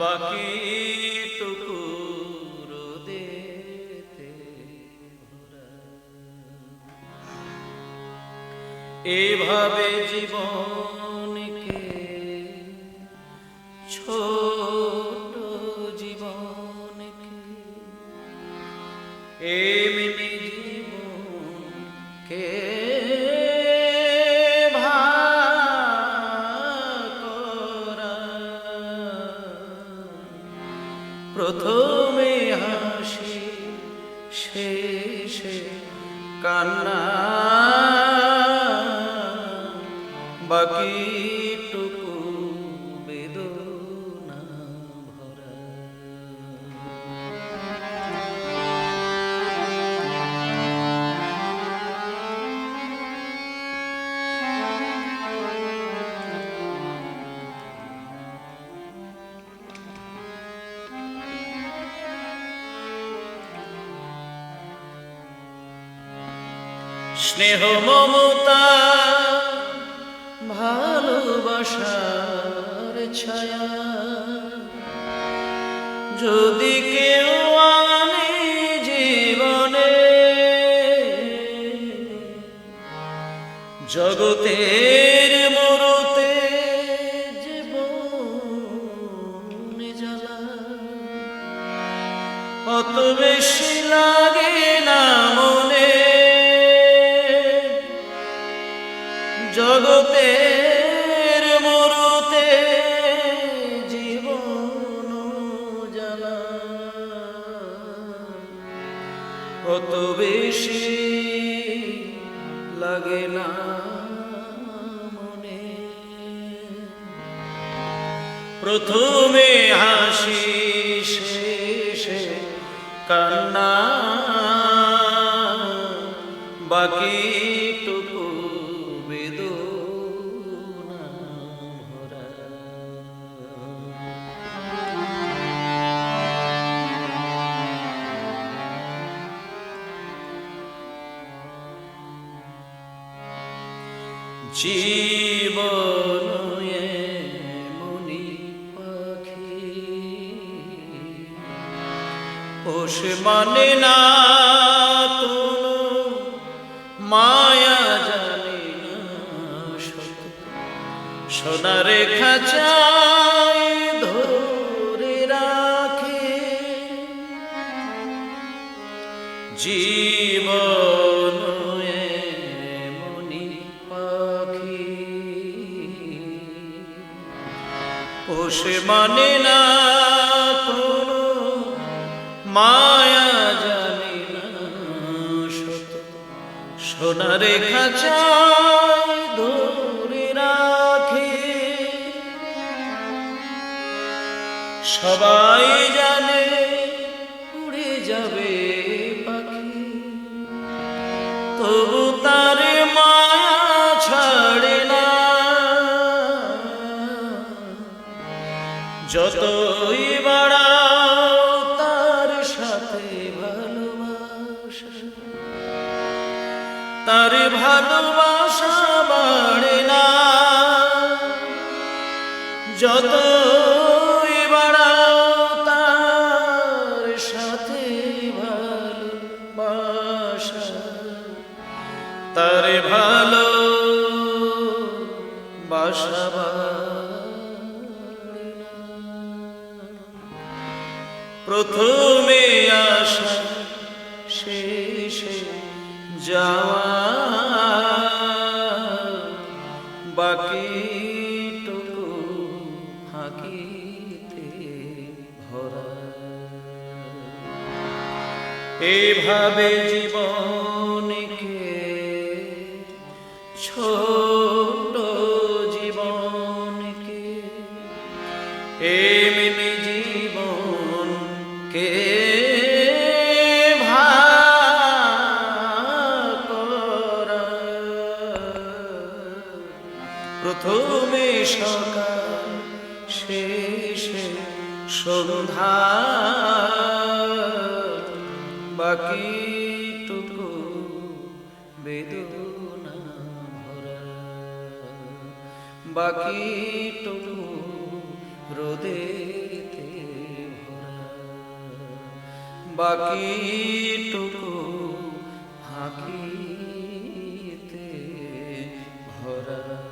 বাকিটুকু টুকু এভাবে জীবনকে শেষে কান্না। বাকিটুকু স্নেহ মমতা ভালোবাসার ছায়া। যদি কেউ আনে জীবনে জগতের মরতে অত বেশি লাগে জগতের মরতে জীবন জ্বালা অত বেশি লাগে না মনে। প্রথমে হাসি শেষে কান্না বাকিটুকু বেদনা জীবন মনি পাখি। পোষ মানে না কোনো মায়া জানে না সোনার খাঁচায় ধরে রাখে। জীবন মনি পাখি। পোষে মানে না কোনো মায়া জানি না শত সোনারে খাঁচায় ধরে রাখে। সবাই জানে উড়ে যাবে পাখি। তবু তার যতই বাড়াও, তার সাথে ভালোবাসা। তার ভালোবাসা বাড়ে না। যতই বাড়াও, তার সাথে ভালোবাসা। তার ভালো প্রথমে আসা শেষে যাওয়া। বাকিটুকু ফাঁকিতে ভরা। এভাবে জীবনকে ছোট প্রথমে সকাল, শেষে সন্ধ্যা। বাকি টুকু বেদনা ভরা। বাকি টুকু রোদে বাকি টুকু হাকিতে ভরা।